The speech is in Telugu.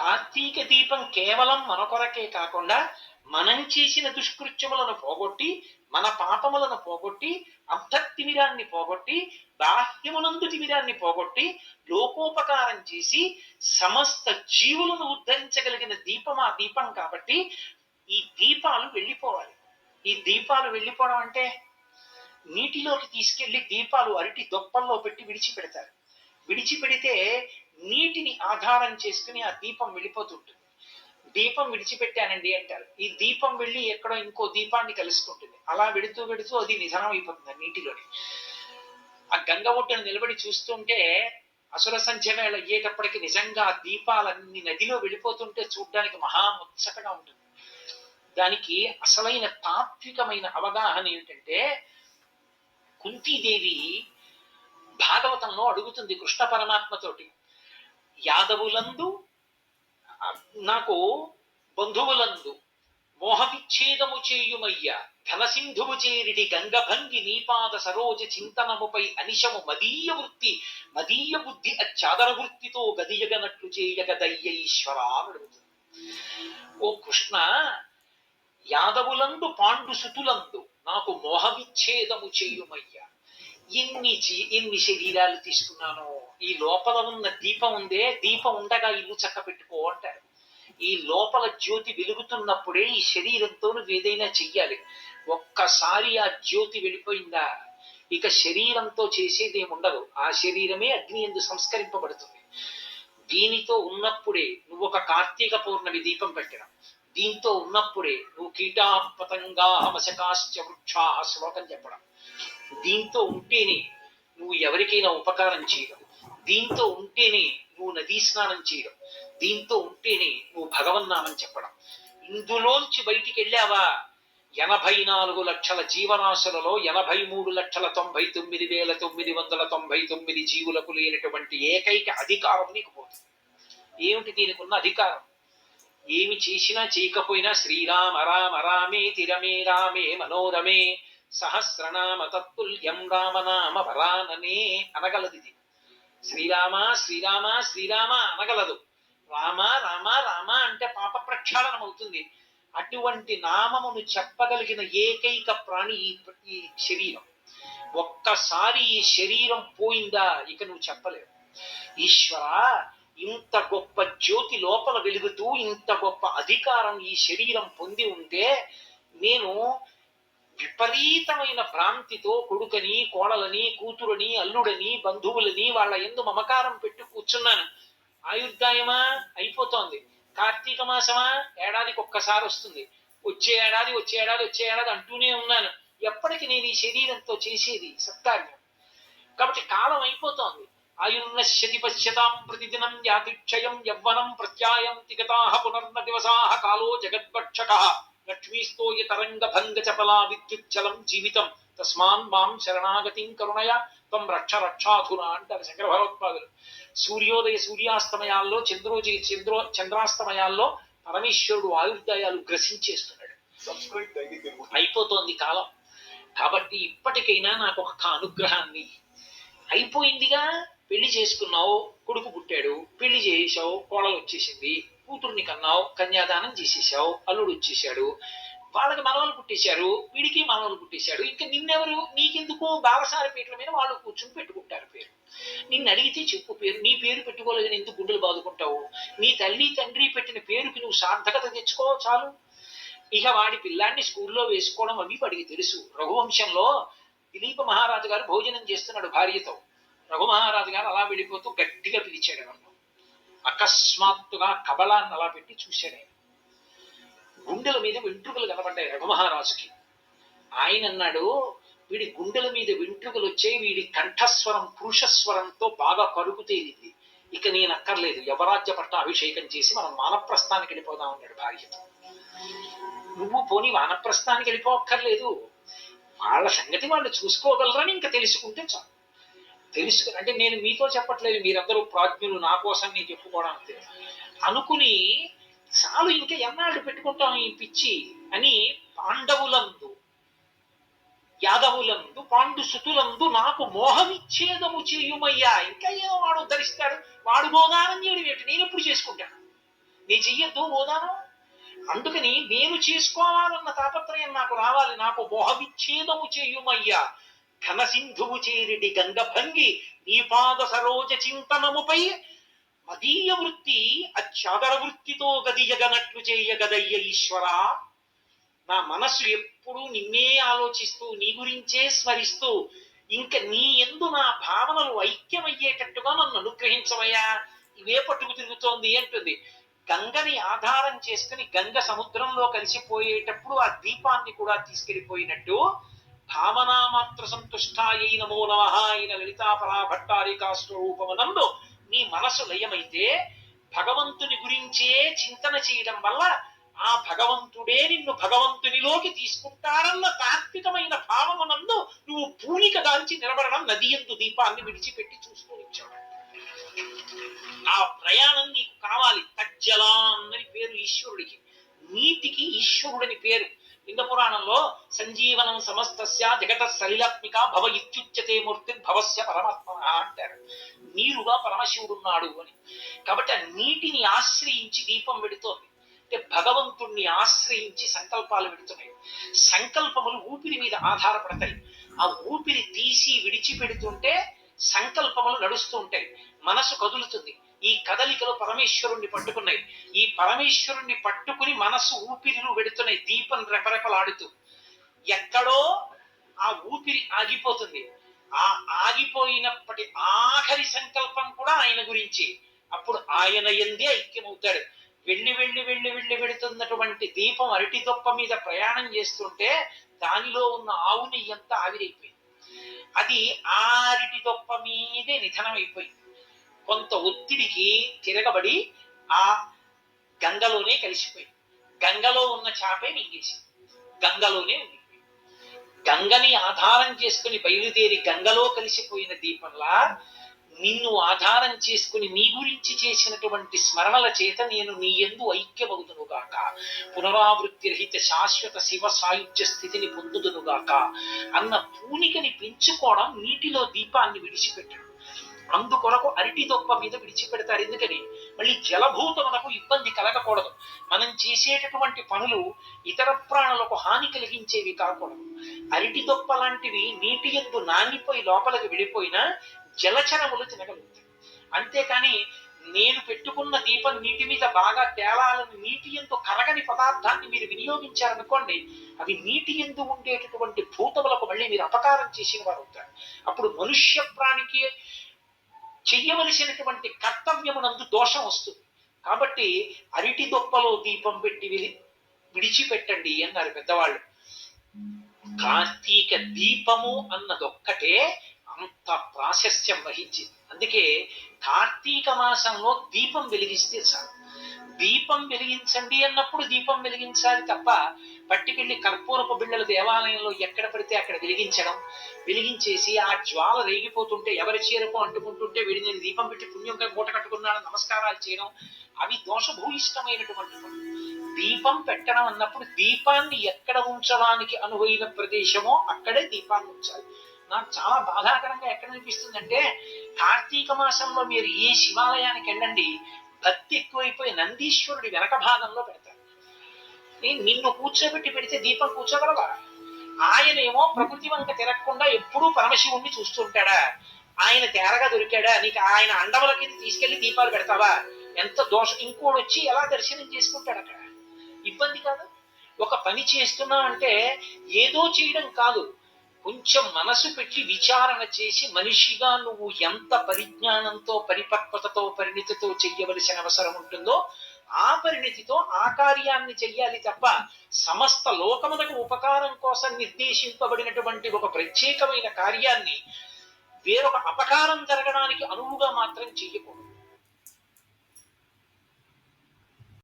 కార్తీక దీపం కేవలం మన కొరకే కాకుండా మనం చేసిన దుష్కృత్యములను పోగొట్టి మన పాపములను పోగొట్టి అంతఃతిమిరాన్ని పోగొట్టి బాహ్యమునందు తిమిరాన్ని పోగొట్టి లోకోపకారం చేసి సమస్త జీవులను ఉద్ధరించగలిగిన దీపం ఆ దీపం కాబట్టి ఈ దీపాలు వెళ్ళిపోవాలి. ఈ దీపాలు వెళ్ళిపోవడం అంటే నీటిలోకి తీసుకెళ్ళి దీపాలు అరటి దొప్పల్లో పెట్టి విడిచిపెడతారు. విడిచిపెడితే నీటిని ఆధారం చేసుకుని ఆ దీపం వెళ్ళిపోతుంటుంది. దీపం విడిచిపెట్టానండి అంటారు. ఈ దీపం వెళ్ళి ఎక్కడో ఇంకో దీపాన్ని కలుసుకుంటుంది. అలా వెడుతూ వెడుతూ అది నిధనం అయిపోతుంది నీటిలోని. ఆ గంగ ఒడ్డున నిలబడి చూస్తుంటే అసుర సంధ్య వేళ అయ్యేటప్పటికి నిజంగా ఆ దీపాలన్నీ నదిలో వెళ్ళిపోతుంటే చూడ్డానికి మహా ముచ్చటగా ఉంటుంది. దానికి అసలైన తాత్వికమైన అవగాహన ఏమిటంటే కుంతీదేవి భాగవతంలో అడుగుతుంది కృష్ణ పరమాత్మతోటి యాదవులందు నాకు బంధువులందు మోహవిచ్ఛేదము చేయుమయ్య. ఘనసింధువు చేరిడి గంగభంగి నీపాద సరోజ చింతనముపై అనిశము మదీయ వృత్తి మదీయ బుద్ధి అచ్చాదర వృత్తితో గదియగనట్లు చేయగ దయ్యైశ్వరా అడుగుతుంది ఓ కృష్ణ యాదవులందు పాండు సుతులందు నాకు మోహవిచ్ఛేదము చేయుమయ్య. ఎన్ని ఎన్ని శరీరాలు తీసుకున్నానో ఈ లోపల ఉన్న దీపం ఉందే దీపం ఉండగా ఇల్లు చక్క పెట్టుకో అంటారు. ఈ లోపల జ్యోతి వెలుగుతున్నప్పుడే ఈ శరీరంతో నువ్వు ఏదైనా చెయ్యాలి. ఒక్కసారి ఆ జ్యోతి వెళ్ళిపోయిందా ఇక శరీరంతో చేసేది ఏమి ఉండదు ఆ శరీరమే అగ్ని ఎందు సంస్కరింపబడుతుంది. దీనితో ఉన్నప్పుడే నువ్వు ఒక కార్తీక పౌర్ణమి దీపం పెట్టడం దీంతో ఉన్నప్పుడే నువ్వు కీటా పతంగా మశకాశ్చ వృక్షా శ్లోకం చెప్పడం. దీంతో ఉంటేనే నువ్వు ఎవరికైనా ఉపకారం చేయడం. దీంతో ఉంటేనే నువ్వు నదీ స్నానం చేయడం. దీంతో ఉంటేనే నువ్వు భగవన్నామని చెప్పడం. ఇందులోంచి బయటికి వెళ్ళావా? ఎనభై నాలుగు లక్షల జీవరాశులలో ఎనభై మూడు లక్షల తొంభై తొమ్మిది వేల తొమ్మిది వందల తొంభై తొమ్మిది జీవులకు లేనటువంటి ఏకైక అధికారం నీకు పోతుంది ఏమిటి దీనికి ఉన్న అధికారం? ఏమి చేసినా చేయకపోయినా శ్రీరామ రామ రామే తిరమే రామే మనోరమే సహస్రనామ తత్తుల్యం రామనామ వరాననే అనగలది శ్రీరామ శ్రీరామ శ్రీరామ అనగలదు. రామ రామ రామ అంటే పాప ప్రక్షాళనం అవుతుంది. అటువంటి నామమును చెప్పగలిగిన ఏకైక ప్రాణి ఈ ఈ శరీరం. ఒక్కసారి ఈ శరీరం పోయిందా ఇక నువ్వు చెప్పలేవు. ఈశ్వర ఇంత గొప్ప జ్యోతి లోపల వెలుగుతూ ఇంత గొప్ప అధికారం ఈ శరీరం పొంది ఉంటే నేను విపరీతమైన భ్రాంతితో కొడుకని కోడలని కూతురని అల్లుడని బంధువులని వాళ్ళ ఎందు మమకారం పెట్టి కూర్చున్నాను. ఆయుర్దాయమా? అయిపోతోంది. కార్తీక మాసమా? ఏడాదికి ఒక్కసారి వస్తుంది. వచ్చే ఏడాది వచ్చే ఏడాది వచ్చే ఏడాది అంటూనే ఉన్నాను. ఎప్పటికి నేను ఈ శరీరంతో చేసేది? సత్కార్యం. కాబట్టి కాలం అయిపోతోంది. ఆయుర్నశ్యతి పశ్యతాం ప్రతిదినం యాతిక్షయం యవ్వనం ప్రత్యాయం తిగతాహ పునర్న దివసాహ కాలో జగద్భక్షక. లక్ష్మీస్తోయ తరంగ భంగ చపలా విద్యుచ్చలం జీవితం తస్మాన్ మాం శరణాగతిం కరుణయ త్వం రక్ష రక్షాధున అంటారు శంకర భగవత్పాదులు సూర్యోదయ సూర్యాస్తమయాల్లో చంద్రోజి చంద్రో చంద్రాస్తమయాల్లో పరమేశ్వరుడు ఆయుర్దాయాలు గ్రసించేస్తున్నాడు। అయిపోతోంది కాలం। కాబట్టి ఇప్పటికైనా నాకు ఒక అనుగ్రహాన్ని అయిపోయిందిగా పెళ్ళి చేసుకున్నావు కొడుకు పుట్టాడు పెళ్ళి చేసావు కోడలు వచ్చేసింది కూతుర్ని కన్నావు కన్యాదానం చేసేసావు అల్లుడు వచ్చేసాడు వాళ్ళకి మనవలు పుట్టేశారు వీడికి మనవలు పుట్టేశాడు. ఇంకా నిన్నెవరు? నీకెందుకు బాలసారి పీటల మీద వాళ్ళు కూర్చుని పెట్టుకుంటారు పేరు. నిన్ను అడిగితే చెప్పు పేరు. నీ పేరు పెట్టుకోలేదని ఎందుకు గుండెలు బాదుకుంటావు? నీ తల్లి తండ్రి పెట్టిన పేరుకి నువ్వు సార్థకత తెచ్చుకో చాలు. ఇక వాడి పిల్లాన్ని స్కూల్లో వేసుకోవడం అవి వాడికి తెలుసు. రఘువంశంలో దిలీప మహారాజు గారు భోజనం చేస్తున్నాడు భార్యతో. రఘు మహారాజు గారు అలా వెళ్ళిపోతూ గట్టిగా పిలిచాడు అన్నమాట అకస్మాత్తుగా కబలాన్ని అలా పెట్టి చూశాడు ఆయన గుండెల మీద వెంట్రుకలు కనబడ్డాయి రఘుమహారాజుకి. ఆయన అన్నాడు వీడి గుండెల మీద వెంట్రుకలు వచ్చాయి వీడి కంఠస్వరం పురుషస్వరంతో బాగా కరుకు ఇక నేను అక్కర్లేదు యవరాజ్య పట్ట అభిషేకం చేసి మనం మానప్రస్థానికి వెళ్ళిపోదాం అన్నాడు భార్యతో నువ్వు పోనీ వానప్రస్థానికి వెళ్ళిపోక్కర్లేదు. వాళ్ళ సంగతి వాళ్ళు చూసుకోగలరని ఇంకా తెలుసుకుంటే చాలు. తెలుసుకుని అంటే నేను మీతో చెప్పట్లేదు మీరందరూ ప్రాజ్ఞులు నా కోసం నేను చెప్పుకోవడానికి అనుకుని చాలు ఇంకా ఎన్నాళ్ళు పెట్టుకుంటాం ఈ పిచ్చి అని పాండవులందు యాదవులందు పాండు సుతులందు నాకు మోహవిచ్ఛేదము చేయుమయ్యా. ఇంకా ఏమో వాడు ధరిస్తాడు వాడు మోగానందీయుడు ఏంటి నేను ఎప్పుడు చేసుకుంటాను? నీ చెయ్యొద్దు గోదానం అందుకని నేను చేసుకోవాలన్న తాపత్రయం నాకు రావాలి. నాకు మోహవిచ్ఛేదము చేయుమయ్యా. ఘన సింధువు చేరిడి గంగ భంగి సరోజ చింతనముపై మదీయ వృత్తి అత్యాదర వృత్తితో గదియగనట్లు చేయగదయ్య ఈశ్వరా. నా మనస్సు ఎప్పుడూ నిన్నే ఆలోచిస్తూ నీ గురించే స్మరిస్తూ ఇంక నీ ఎందు నా భావనలు ఐక్యమయ్యేటట్టుగా నన్ను అనుగ్రహించవయ్యా. ఇవే పట్టుకు తిరుగుతోంది అంటుంది. గంగని ఆధారం చేసుకుని గంగ సముద్రంలో కలిసిపోయేటప్పుడు ఆ దీపాన్ని కూడా తీసుకెళ్ళిపోయినట్టు భావనామాత్ర సంతుష్టాయై నమో నమ అయిన లలితాపరా భట్టారికా స్వరూపమునందు నీ మనసు లయమైతే భగవంతుని గురించే చింతన చేయడం వల్ల ఆ భగవంతుడే నిన్ను భగవంతునిలోకి తీసుకుంటారన్న తాత్వికమైన భావమునందు నువ్వు పూనిక దాల్చి నిలబడడం నది ఎందు దీపాన్ని విడిచిపెట్టి చూసుకొని వచ్చాడు ఆ ప్రయాణం నీకు కావాలి. తజ్జలాం అని పేరు ఈశ్వరుడికి. నీటికి ఈశ్వరుడని పేరు. లింగ పురాణంలో సంజీవనం సమస్తస్య జగత సలిలాత్మిక భవ ఇత్యుచ్యతే మూర్తి భవస్య పరమాత్మ అంటారు. నీరుగా పరమశివుడున్నాడు అని. కాబట్టి ఆ నీటిని ఆశ్రయించి దీపం పెడుతోంది అంటే భగవంతుణ్ణి ఆశ్రయించి సంకల్పాలు పెడుతున్నాయి సంకల్పములు ఊపిరి మీద ఆధారపడతాయి. ఆ ఊపిరి తీసి విడిచిపెడుతుంటే సంకల్పములు నడుస్తూ ఉంటాయి. మనసు కదులుతుంది. ఈ కదలికలు పరమేశ్వరుణ్ణి పట్టుకున్నాయి. ఈ పరమేశ్వరుణ్ణి పట్టుకుని మనసు ఊపిరిలు వెడుతున్నాయి దీపం రెపరెపలాడుతూ ఎక్కడో ఆ ఊపిరి ఆగిపోతుంది. ఆ ఆగిపోయినప్పటి ఆఖరి సంకల్పం కూడా ఆయన గురించి. అప్పుడు ఆయన ఎందే ఐక్యమవుతాడు. వెళ్ళి వెళ్ళి వెళ్ళి వెళ్ళి వెడుతున్నటువంటి దీపం అరటి తొప్ప మీద ప్రయాణం చేస్తుంటే దానిలో ఉన్న ఆవు ఎంత ఆవిరైపోయింది. అది ఆ అరటి తొప్ప మీదే నిధనం అయిపోయింది కొంత ఒత్తిడికి తిరగబడి ఆ గంగలోనే కలిసిపోయింది. గంగలో ఉన్న చేపే మింగేసింది. గంగలోనే ఉంది. గంగని ఆధారం చేసుకుని బయలుదేరి గంగలో కలిసిపోయిన దీపంలా నిన్ను ఆధారం చేసుకుని నీ గురించి చేసినటువంటి స్మరణల చేత నేను నీ ఎందు ఐక్యమవుతునుగాక పునరావృత్తి రహిత శాశ్వత శివ సాయుధ్య స్థితిని పొందుదునుగాక అన్న పూనికని పెంచుకోవడం నీటిలో దీపాన్ని విడిచిపెట్టడం. అందుకొరకు అరటి దొప్ప మీద విడిచిపెడతారు. ఎందుకని? మళ్ళీ జలభూతములకు ఇబ్బంది కలగకూడదు. మనం చేసేటటువంటి పనులు ఇతర ప్రాణులకు హాని కలిగించేవి కాకూడదు. అరటి దొప్ప లాంటివి నీటి ఎందు నానిపోయి లోపలికి వెళ్ళిపోయినా జలచరములు తినగలుగుతాయి. అంతేకాని నేను పెట్టుకున్న దీపం నీటి మీద బాగా తేలాలని నీటి ఎందు కరగని పదార్థాన్ని మీరు వినియోగించారనుకోండి అవి నీటి ఎందు ఉండేటటువంటి భూతములకు మళ్ళీ మీరు అపకారం చేసిన వారు అవుతారు అప్పుడు మనుష్య ప్రాణికి చెయ్యవలసినటువంటి కర్తవ్యమునందు దోషం వస్తుంది. కాబట్టి అరటి దొప్పలో దీపం పెట్టి విడిచిపెట్టండి అన్నారు పెద్దవాళ్ళు. కార్తీక దీపము అన్నదొక్కటే అంత ప్రాశస్త్యం వహించింది. అందుకే కార్తీక మాసంలో దీపం వెలిగిస్తే చాలు. దీపం వెలిగించండి అన్నప్పుడు దీపం వెలిగించాలి తప్ప పట్టుకెళ్ళి కర్పూరపు బిళ్ళల దేవాలయంలో ఎక్కడ పడితే అక్కడ వెలిగించడం వెలిగించేసి ఆ జ్వాల రేగిపోతుంటే ఎవరి చీరకు అంటుకుంటుంటే వీడి నేను దీపం పెట్టి పుణ్యంగా మూట కట్టుకున్నాను నమస్కారాలు చేయడం అవి దోషభూయిష్టమైనటువంటి పనులు. దీపం పెట్టడం అన్నప్పుడు దీపాన్ని ఎక్కడ ఉంచడానికి అనువైన ప్రదేశమో అక్కడే దీపాన్ని ఉంచాలి. నాకు చాలా బాధాకరంగా ఎక్కడ అనిపిస్తుందంటే కార్తీక మాసంలో మీరు ఏ శివాలయానికి వెళ్ళండి భక్తి ఎక్కువైపోయి నందీశ్వరుడి వెనక భాగంలో పెడతారు. నేను నిన్ను కూర్చోబెట్టి పెడితే దీపం కూర్చోగలవా? ఆయనేమో ప్రకృతి వంక తిరగకుండా ఎప్పుడూ పరమశివుణ్ణి చూస్తుంటాడా? ఆయన తేరగా దొరికాడా? నీకు ఆయన అండవలకి తీసుకెళ్ళి దీపాలు పెడతావా? ఎంత దోషం. ఇంకోడు వచ్చి ఎలా దర్శనం చేసుకుంటాడు అక్కడ? ఇబ్బంది కాదు. ఒక పని చేస్తున్నా అంటే ఏదో చేయడం కాదు. కొంచెం మనసు పెట్టి విచారణ చేసి మనిషిగా నువ్వు ఎంత పరిజ్ఞానంతో పరిపక్వతతో పరిణితితో చెయ్యవలసిన అవసరం ఉంటుందో ఆ పరిణితితో ఆ కార్యాన్ని చెయ్యాలి తప్ప సమస్త లోకమునకు ఉపకారం కోసం నిర్దేశింపబడినటువంటి ఒక ప్రత్యేకమైన కార్యాన్ని వేరొక అపకారం జరగడానికి అనువుగా మాత్రం చెయ్యకూడదు.